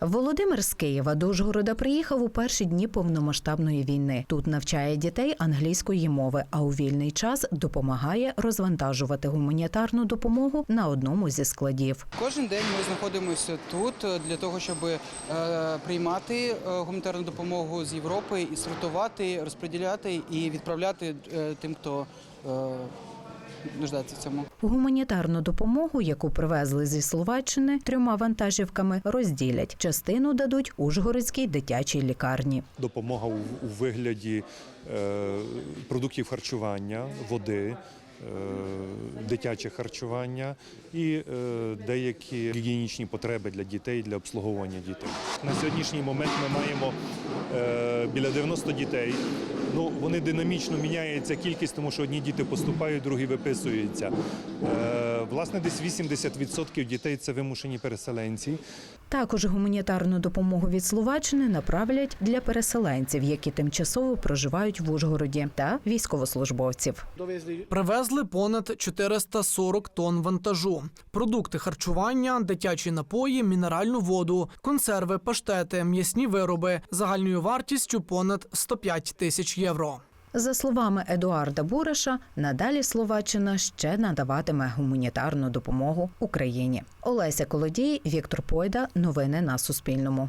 Володимир з Києва до Ужгорода приїхав у перші дні повномасштабної війни. Тут навчає дітей англійської мови, а у вільний час допомагає розвантажувати гуманітарну допомогу на одному зі складів. Кожен день ми знаходимося тут е, для того, щоб е, приймати е, гуманітарну допомогу з Європи і сортувати, розподіляти і відправляти тим, хто е, в цьому. Гуманітарну допомогу, яку привезли зі Словаччини трьома вантажівками, розділять. Частину дадуть Ужгородській дитячій лікарні. допомога у, у вигляді е, продуктів харчування, води. Е, Дитяче харчування і е, деякі гігієнічні потреби для дітей для обслуговування дітей. На сьогоднішній момент ми маємо е, біля 90 дітей. Ну вони динамічно міняється кількість, тому що одні діти поступають, другі виписуються. Е, власне, десь 80% дітей це вимушені переселенці. Також гуманітарну допомогу від Словаччини направлять для переселенців, які тимчасово проживають в Ужгороді, та військовослужбовців. Привезли понад 440 тонн вантажу, продукти харчування, дитячі напої, мінеральну воду, консерви, паштети, м'ясні вироби загальною вартістю понад 105 тисяч євро. За словами Едуарда Бураша, надалі Словаччина ще надаватиме гуманітарну допомогу Україні. Олеся Колодій, Віктор Пойда. Новини на Суспільному.